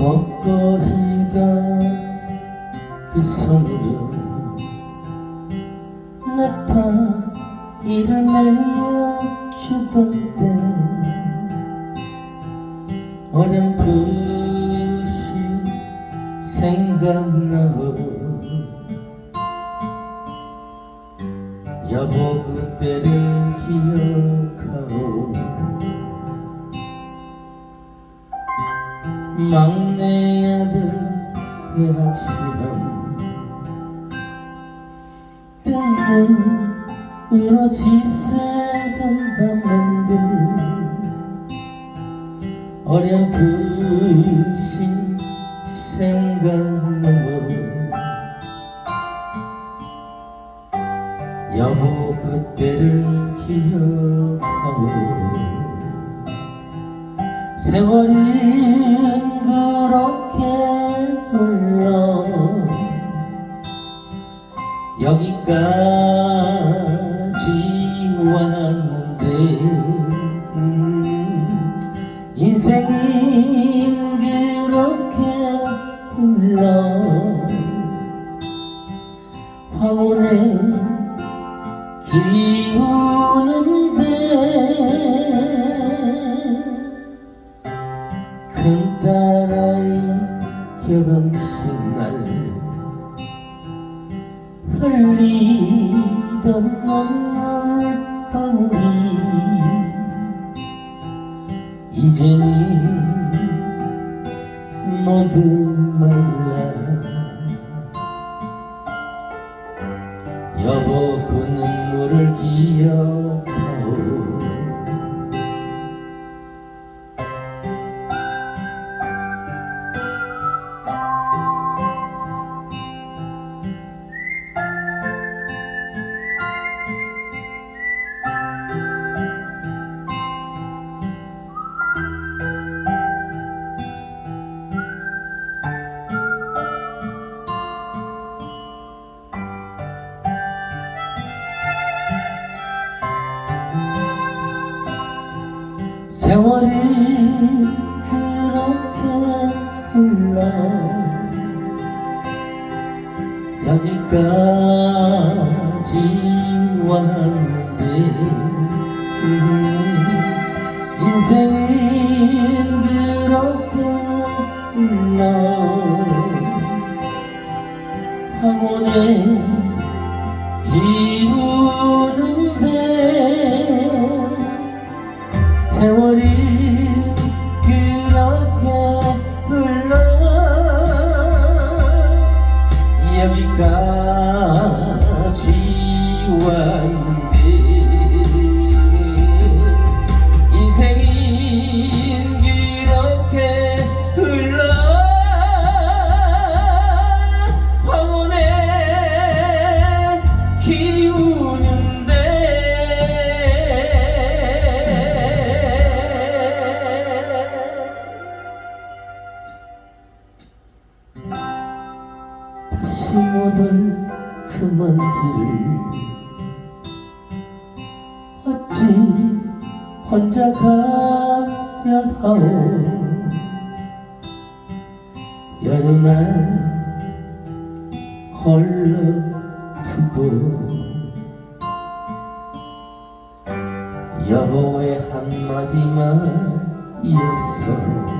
꺾어히다. 그 손으로 나타 이를 내어주던 때 어렴풋이 생각나오 여보 그때를 기억하오 막내 아들 대학 시험. 뜯는 으로지새던 담론들. 어렴풋이 생각나오 여보 그때를 기억 세월이 그렇게 흘러 여기까지 왔는데 음, 인생이 그렇게 흘러 황혼에 결혼식 날 흘리던 눈물방울이 이제는 모두 말라. 여보 그 눈물을 기억 세월이 그렇게 흘러 여기까지 왔는데 음, 인생은 그렇게 흘러 황혼에 기 세월이 그렇게 흘러. 여기까지 다시 못올 그만 길을 어찌 혼자 가려 하오? 여느 날 홀로 두고 여보의 한마디만이 없어